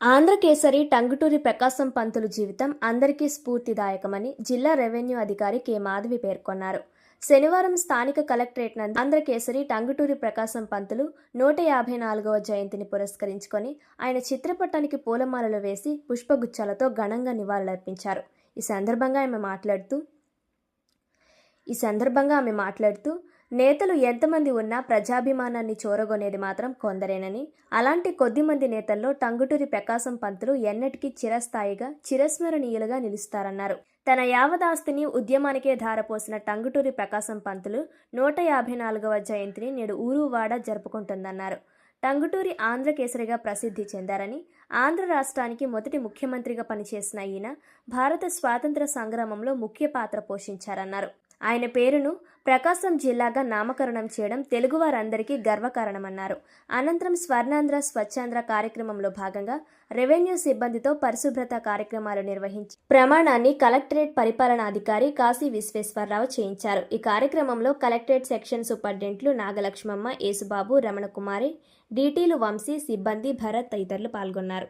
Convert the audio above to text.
ఆంధ్రకేసరి టంగుటూరి ప్రకాశం పంతులు జీవితం అందరికీ స్ఫూర్తిదాయకమని జిల్లా రెవెన్యూ అధికారి కె. మాధవి పేర్కొన్నారు. శనివారం స్థానిక కలెక్టరేట్ నందు ఆంధ్రకేసరి టంగుటూరి ప్రకాశం పంతులు నూట యాభై నాలుగవ జయంతిని పురస్కరించుకొని ఆయన చిత్రపటానికి పూలమాలలు వేసి పుష్పగుచ్చాలతో ఘనంగా నివాళులర్పించారు. ఈ సందర్భంగా ఆమె మాట్లాడుతూ ఈ సందర్భంగా ఆమె మాట్లాడుతూ నేతలు ఎంతమంది ఉన్నా ప్రజాభిమానాన్ని చూరగొనేది మాత్రం కొందరేనని. అలాంటి కొద్దిమంది నేతల్లో టంగుటూరి ప్రకాశం పంతులు ఎన్నటికీ చిరస్థాయిగా చిరస్మరణీయులుగా నిలుస్తారన్నారు. తన యావదాస్తిని ఉద్యమానికే ధారపోసిన టంగుటూరి ప్రకాశం పంతులు నూట యాభై నాలుగవ జయంతిని నేడు ఊరువాడ జరుపుకుంటుందన్నారు. టంగుటూరి ఆంధ్రకేసరిగా ప్రసిద్ధి చెందారని ఆంధ్ర రాష్ట్రానికి మొదటి ముఖ్యమంత్రిగా పనిచేసిన ఈయన భారత స్వాతంత్ర సంగ్రామంలో ముఖ్య పాత్ర పోషించారన్నారు. ఆయన పేరును ప్రకాశం జిల్లాగా నామకరణం చేయడం తెలుగువారందరికీ గర్వకారణమన్నారు. అనంతరం స్వర్ణాంధ్ర స్వచ్ఛాంధ్ర కార్యక్రమంలో భాగంగా రెవెన్యూ సిబ్బందితో పరిశుభ్రత కార్యక్రమాలు నిర్వహించి ప్రమాణాన్ని కలెక్టరేట్ పరిపాలనాధికారి కాశీ విశ్వేశ్వరరావు చేయించారు. ఈ కార్యక్రమంలో కలెక్టరేట్ సెక్షన్ సూపరింటెండెంట్లు నాగలక్ష్మమ్మ యేసుబాబు రమణకుమారి డీటీలు వంశీ సిబ్బంది భరత్ తదితరులు పాల్గొన్నారు.